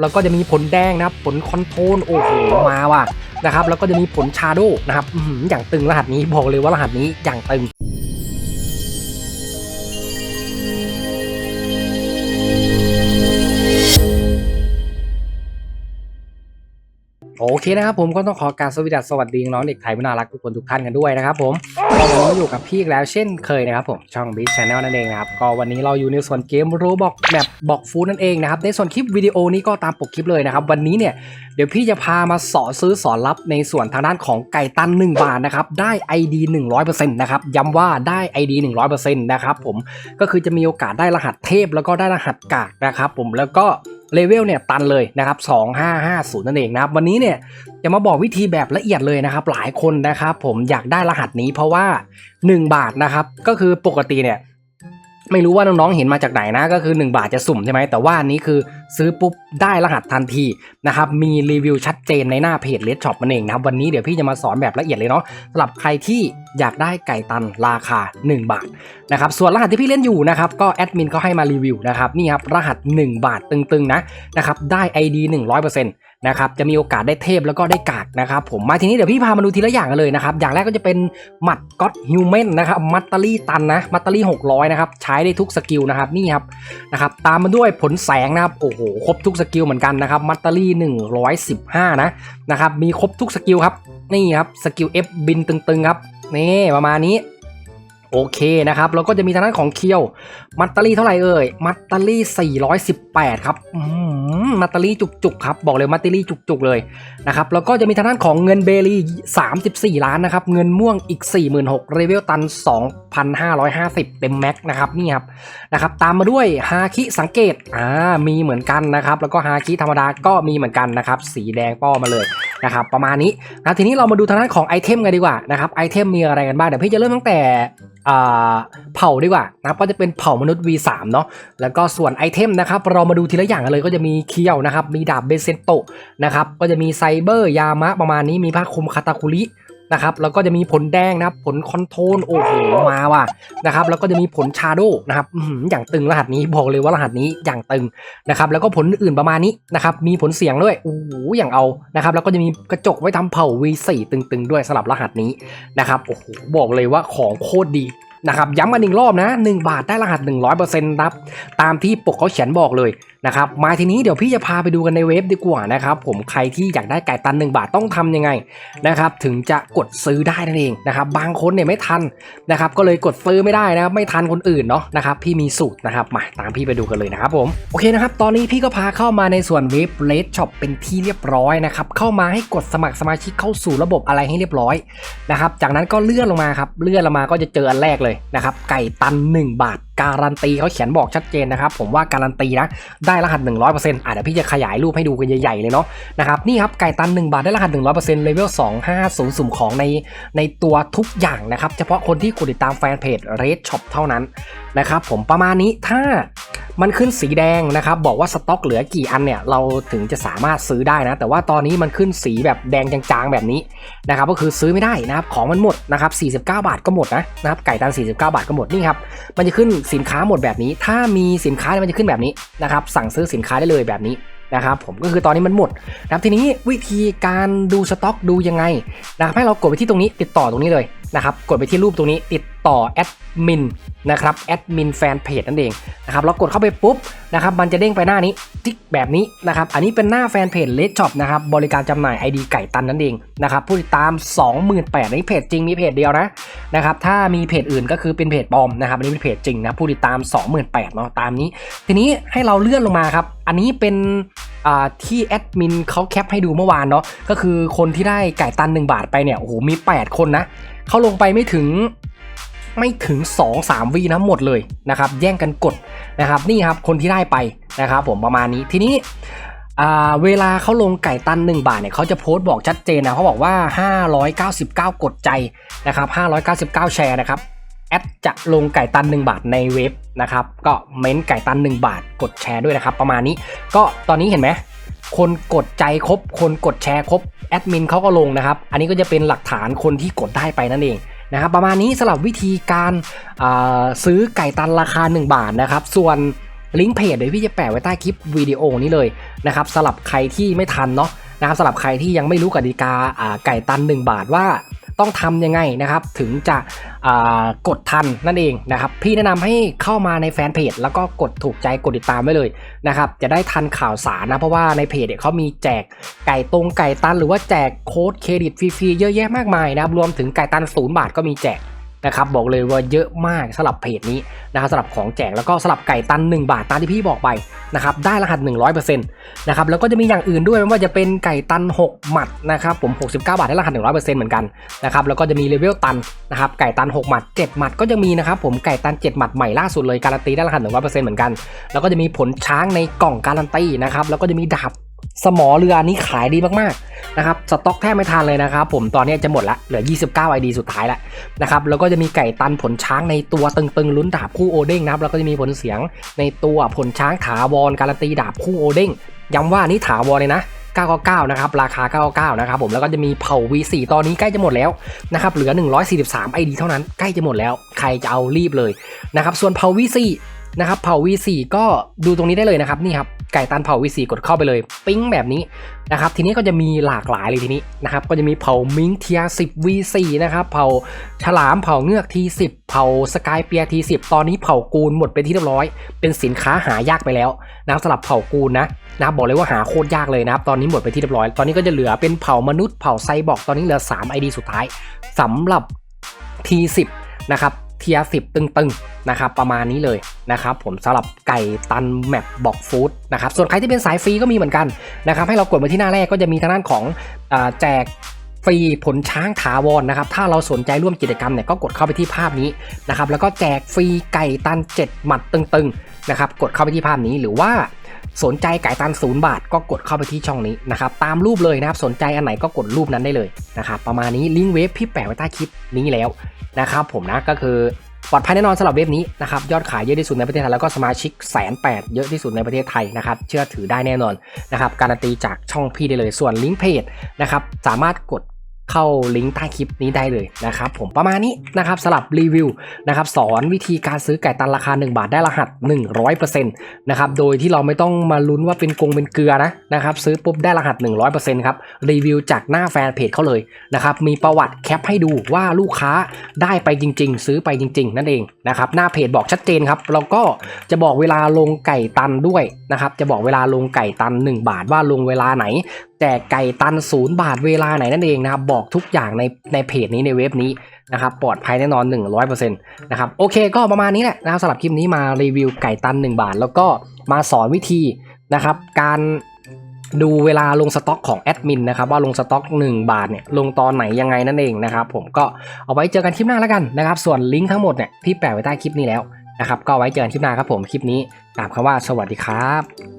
แล้วก็จะมีผลแดงนะครับผลคอนโทรลโอ้โหมาว่ะนะครับแล้วก็จะมีผลชาโดนะครับอื้อหืออย่างตึงรหัสนี้บอกเลยว่ารหัสนี้อย่างตึง โอเคนะครับผมก็ต้องขอการสวัสดีสวัสดีน้องเด็กไทยผู้น่ารักทุกคนทุกท่านกันด้วยนะครับผมก็วันนี้มาอยู่กับพี่อีกแล้วเช่นเคยนะครับผมช่องบิ๊กชาแนลนั่นเองนะครับก็วันนี้เราอยู่ในส่วนเกมโรบอกแมปบอกฟูนั่นเองนะครับในส่วนคลิปวิดีโอนี้ก็ตามปกคลิปเลยนะครับวันนี้เนี่ยเดี๋ยวพี่จะพามาสอนซื้อสอนรับในส่วนทางด้านของไก่ตัน 1 บาทนะครับได้ ID 100%นะครับย้ำว่าได้ ID 100%นะครับผมก็คือจะมีโอกาสได้รหัสเทพแล้วก็ได้รหัสกากนะครับผมแล้วก็ เลเวลเนี่ยตันเลยนะครับ2550 นั่นเองนะครับ วันนี้เนี่ยจะมาบอกวิธีแบบละเอียดเลยนะครับ หลายคนนะครับ ผมอยากได้รหัสนี้เพราะว่า 1 บาทนะครับ ก็คือปกติเนี่ย ไม่รู้ว่าน้องๆ เห็นมาจากไหนนะก็คือ 1 บาทจะสุ่มใช่ไหมแต่ว่านนี้คือซื้อปุ๊บได้รหัสทันทีนะครับมีรีวิวชัดเจนในหน้าเพจเลดช็อปมันเองนะครับวันนี้เดี๋ยวพี่จะมาสอนแบบละเอียดเลยเนาะสำหรับใครที่อยากได้ไก่ตันราคา 1 บาทนะครับส่วนรหัสที่พี่เล่นอยู่นะครับก็แอดมินเขาให้มารีวิวนะครับนี่ครับรหัส 1 บาทตึงๆนะนะครับได้ ID 100%น นะครับจะมีโอกาสได้เทพแล้วก็ได้กากนะครับผมมาทีนี้เดี๋ยวพี่พามาดูทีละอย่างกันเลยนะครับอย่างแรกก็จะเป็นหมัดก็ t ฮิวแมนนะครับมัตตารี่ตันนะมัตตารี่600นะครับใช้ได้ทุกสกิลนะครับนี่ครับนะครับตามมาด้วยผลแสงนะครับโอ้โหครบทุกสกิลเหมือนกันนะครับมัตตารี่115นะนะครับมีครบทุกสกิลครับนี่ครับสกิล F บินตึงๆครับนี่ประมาณนี้ โอเคนะครับแล้วก็จะมีทางด้านของเคียว มัตตารี่เท่าไหร่เอ่ย มัตตารี่ 418 ครับมัตตารี่จุกๆครับบอกเลยมัตตารี่จุกๆเลยนะครับแล้วก็จะมีทางด้านของเงินเบลี34 ล้านนะครับเงินม่วงอีก 46,000เรเวลตัน 2,550 เต็มแม็กนะครับนี่ครับนะครับตามมาด้วยฮาคิสังเกตอ่ามีเหมือนกันนะครับแล้วก็ฮาคิธรรมดาก็มีเหมือนกันนะครับสีแดงป้อมาเลยนะครับประมาณนี้นะทีนี้เรามาดูทางด้านของไอเทมกันดีกว่านะครับไอเทมมีอะไรกันบ้างเดี๋ยวพี่จะเริ่มตั้งแต่เผ่าดีกว่านะก็จะเป็นเผ่ามนุษย์ V3 เนาะแล้วก็ส่วนไอเทมนะครับเรามาดูทีละอย่างกันเลยก็จะมีเคียวนะครับมีดาบเบเซนโตนะครับก็จะมีไซเบอร์ยามะประมาณนี้มีผ้าคลุมคาตาคุริ นะครับแล้วก็จะมีผลแดงนะครับผลคอนโทรลโอ้โหมาว่ะนะครับแล้วก็จะมีผลชาโดนะครับอย่างตึงรหัสนี้บอกเลยว่ารหัสนี้อย่างตึงนะครับแล้วก็ผลอื่นประมาณนี้นะครับมีผลเสียงด้วยโอ้โหอย่างเอานะครับแล้วก็จะมีกระจกไว้ทำเผ่า V4 ตึงๆ ด้วยสลับรหัสนี้นะครับโอ้โหบอกเลยว่าของโคตรดีนะครับย้ำกันหนึ่งรอบนะ 1 บาทได้รหัส 100%ครับตามที่ปกเขาเขียนบอกเลย นะครับมาทีนี้เดี๋ยวพี่จะพาไปดูกันในเว็บดีกว่านะครับผมใครที่อยากได้ไก่ตัน 1 บาทต้องทำยังไงนะครับถึงจะกดซื้อได้นั่นเองนะครับบางคนเนี่ยไม่ทันนะครับก็เลยกดซื้อไม่ได้นะครับไม่ทันคนอื่นเนาะนะครับพี่มีสูตรนะครับมาตามพี่ไปดูกันเลยนะครับผมโอเคนะครับตอนนี้พี่ก็พาเข้ามาในส่วนเว็บเลดช็อปเป็นที่เรียบร้อยนะครับเข้ามาให้กดสมัครสมาชิกเข้าสู่ระบบอะไรให้เรียบร้อยนะครับจากนั้นก็เลื่อนลงมาครับเลื่อนลงมาก็จะเจออันแรกเลยนะครับไก่ตัน 1 บาท การันตีเขาเขียนบอกชัดเจนนะครับ ผมว่าการันตีนะได้รหัส 100%อะเดี๋ยวพี่จะขยายรูปให้ดูกันใหญ่ๆเลยเนาะนะครับนี่ครับไก่ตัน 1 บาทได้รหัส 100%เลเวล250 สุ่มของในในตัวทุกอย่างนะครับ เฉพาะคนที่กดติดตามแฟนเพจ Red Shop เท่านั้น นะครับผมประมาณนี้ถ้ามันขึ้นสีแดงนะครับบอกว่าสต็อกเหลือกี่อันเนี่ยเราถึงจะสามารถซื้อได้นะ แต่ว่าตอนนี้มันขึ้นสีแบบแดงจางๆแบบนี้นะครับก็คือซื้อไม่ได้นะครับของมันหมดนะครับ49 บาทก็หมดนะนะครับไก่ตัน49 บาทก็หมดนี่ครับมันจะขึ้นสินค้าหมดแบบนี้ ถ้ามีสินค้าเนี่ยมันจะขึ้นแบบนี้นะครับสั่งซื้อสินค้าได้เลยแบบนี้นะครับผมก็คือตอนนี้มันหมดนะครับทีนี้วิธีการดูสต็อกดูยังไงนะครับให้เรากดไปที่ตรงนี้ติดต่อตรงนี้เลยนะครับกดไปที่รูปตรงนี้ติด ต่อแอดมินนะครับแอดมินแฟนเพจนั่นเองนะครับเรากดเข้าไปปุ๊บนะครับมันจะเด้งไปหน้านี้ติ๊กแบบนี้นะครับอันนี้เป็นหน้าแฟนเพจเลดช็อปนะครับบริการจำหน่าย ID ไก่ตันนั่นเองนะครับผู้ติดตาม 28,000นี่เพจจริงมีเพจเดียวนะนะครับถ้ามีเพจอื่นก็คือเป็นเพจปลอมนะครับอันนี้เป็นเพจจริงนะผู้ติดตาม 28,000เนาะตามนี้ ทีนี้ให้เราเลื่อนลงมาครับอันนี้เป็นที่แอดมินเขาแคปให้ดูเมื่อวานเนาะก็คือคนที่ได้ไก่ตัน 1 บาทไปเนี่ยโอ้โหมี 8 คนนะเขาลงไปไม่ถึง ไม่ถึง 2-3วีนะหมดเลยนะครับ แย่งกันกดนะครับ นี่ครับคนที่ได้ไปนะครับผมประมาณนี้ทีนี้เวลาเขาลงไก่ตัน 1 บาทเนี่ยเขาจะโพสต์บอกชัดเจนนะเขาบอกว่า 599 กดใจนะครับ599 แชร์นะครับแอดจะลงไก่ตัน 1 บาทในเว็บนะครับ ก็เม้นไก่ตัน 1 บาทกดแชร์ด้วยนะครับ ประมาณนี้ก็ตอนนี้เห็นไหมคนกดใจครบ คนกดแชร์ครบแอดมินเขาก็ลงนะครับ อันนี้ก็จะเป็นหลักฐานคนที่กดได้ไปนั่นเอง นะครับประมาณนี้สำหรับวิธีการาซื้อไก่ตันราคา 1 บาทนะครับ ส่วนลิงก์เพจเดี๋ยวพี่จะแปะไว้ใต้คลิปวิดีโอนี้เลยนะครับสำหรับใครที่ไม่ทันเนาะนะครับสำหรับใครที่ยังไม่รู้กติกาอ่าไก่ตัน 1 บาทว่า ต้องทำยังไงนะครับ ถึงจะกดทันนั่นเองนะครับ พี่แนะนำให้เข้ามาในแฟนเพจแล้วก็กดถูกใจกดติดตามไว้เลยนะครับ จะได้ทันข่าวสารนะเพราะว่าในเพจเนี่ยเขามีแจกไก่ตรงไก่ตัน หรือว่าแจกโค้ดเครดิตฟรีๆเยอะแยะมากมายนะครับรวมถึงไก่ตันศูนย์บาทก็มีแจก นะครับบอกเลยว่าเยอะมากสำหรับเพจนี้นะครับสำหรับของแจกแล้วก็สำหรับไก่ตัน 1 บาทตามที่พี่บอกไปนะครับได้รหัส 100%นะครับแล้วก็จะมีอย่างอื่นด้วยไม่ว่าจะเป็นไก่ตัน 6 หมัดนะครับผม 69 บาทได้รหัส 100%เหมือนกันนะครับแล้วก็จะมีเลเวลตันนะครับไก่ตัน 6 หมัด 7 หมัดก็จะมีนะครับผมไก่ตัน 7 หมัดใหม่ล่าสุดเลยการันตีได้รหัส 100%เหมือนกัน แล้วก็จะมีผลช้างในกล่องการันตีนะครับแล้วก็จะมีดาบ สมอเรืออันนี้ขายดีมากๆนะครับสต็อกแทบไม่ทันเลยนะครับ ผมตอนนี้จะหมดละเหลือ 29 ID สุดท้ายแล้วนะครับแล้วก็จะมีไก่ตันผลช้างในตัวตึงๆลุ้นดาบคู่โอเด้งนะครับแล้วก็จะมีผลเสียงในตัวผลช้างถาวรการันตีดาบคู่โอเด้งย้ำว่านี่ถาวรเลยนะ999นะครับราคา 999นะครับผมแล้วก็จะมีเผ่า V4 ตอนนี้ใกล้จะหมดแล้วนะครับเหลือ 143 ID เท่านั้นใกล้จะหมดแล้ว ใครจะเอารีบเลยนะครับส่วนเผ่า V4 นะครับเผ่า V4 ก็ดูตรงนี้ได้เลยนะครับนี่ครับ ไก่ตันเผ่า V4 กดเข้าไปเลย ปิ๊งแบบนี้นะครับทีนี้ก็จะมีหลากหลายเลยทีนี้นะครับก็จะมีเผ่ามิงเทีย10 V4 นะครับเผ่าฉลามเผ่าเงือกทีสิบเผ่าสกายเปียทีสิบตอนนี้เผ่ากูลหมดไปที่เรียบร้อย เป็นสินค้าหายากไปแล้วนะสำหรับเผ่ากูลนะนะบบอกเลยว่าหาโคตรยากเลยนะครับตอนนี้หมดไปที่เรียบร้อย ตอนนี้ก็จะเหลือเป็นเผ่ามนุษย์เผ่าไซบอร์กตอนนี้เหลือ3 ID สุดท้ายสำหรับ T10 นะครับ เทียสิบตึงๆนะครับประมาณนี้เลยนะครับผมสำหรับไก่ตันแมปบอกฟู้ดนะครับส่วนใครที่เป็นสายฟรีก็มีเหมือนกันนะครับให้เรากดมาที่หน้าแรกก็จะมีทางด้านของอแจกฟรีผลช้างถาวรนะครับ ถ้าเราสนใจร่วมกิจกรรมเนี่ยก็กดเข้าไปที่ภาพนี้นะครับ แล้วก็แจกฟรีไก่ตัน 7 หมัดตึงๆนะครับ กดเข้าไปที่ภาพนี้หรือว่า สนใจไก่ตันศูนย์บาท ก็กดเข้าไปที่ช่องนี้นะครับตามรูปเลยนะครับสนใจอันไหนก็กดรูปนั้นได้เลยนะครับประมาณนี้ลิงก์เว็บพี่แปะไว้ใต้คลิปนี้แล้วนะครับผมนะก็คือปลอดภัยแน่นอนสำหรับเว็บนี้นะครับยอดขายเยอะที่สุดในประเทศไทยแล้วก็สมาชิกแสนแปดเยอะที่สุดในประเทศไทยนะครับเชื่อถือได้แน่นอนนะครับการันตีจากช่องพี่ได้เลยส่วนลิงก์เพจนะครับสามารถกด เข้าลิงก์ใต้คลิปนี้ได้เลยนะครับผมประมาณนี้นะครับสำหรับรีวิวนะครับสอนวิธีการซื้อไก่ตันราคา 1 บาทได้รหัส 100%นะครับโดยที่เราไม่ต้องมาลุ้นว่าเป็นกงเป็นเกลือนะนะครับซื้อปุ๊บได้รหัส 100%ครับรีวิวจากหน้าแฟนเพจเขาเลยนะครับมีประวัติแคปให้ดูว่าลูกค้าได้ไปจริง ๆ ซื้อไปจริง ๆ นั่นเองนะครับหน้าเพจบอกชัดเจนครับแล้วก็จะบอกเวลาลงไก่ตันด้วยนะครับจะบอกเวลาลงไก่ตัน 1 บาทว่าลงเวลาไหนแจกไก่ตันศูนย์บาทเวลาไหนนั่นเองนะครับบอกอกทุกอย่างในในเพจนี้ในเว็บนี้นะครับปลอดภัยแน่นอน 100%นะครับโอเคก็ประมาณนี้แหละนะครับสำหรับคลิปนี้มารีวิวไก่ตัน 1 บาท แล้วก็มาสอนวิธีนะครับการดูเวลาลงสต็อกของแอดมินนะครับว่าลงสต็อก 1 บาทเนี่ยลงตอนไหนยังไงนั่นเองนะครับผมก็เอาไว้เจอกันคลิปหน้าแล้วกันนะครับส่วนลิงก์ทั้งหมดเนี่ยพี่แปะไว้ใต้คลิปนี้แล้วนะครับก็ไว้เจอกันคลิปหน้าครับผมคลิปนี้กราบคำว่าสวัสดีครับ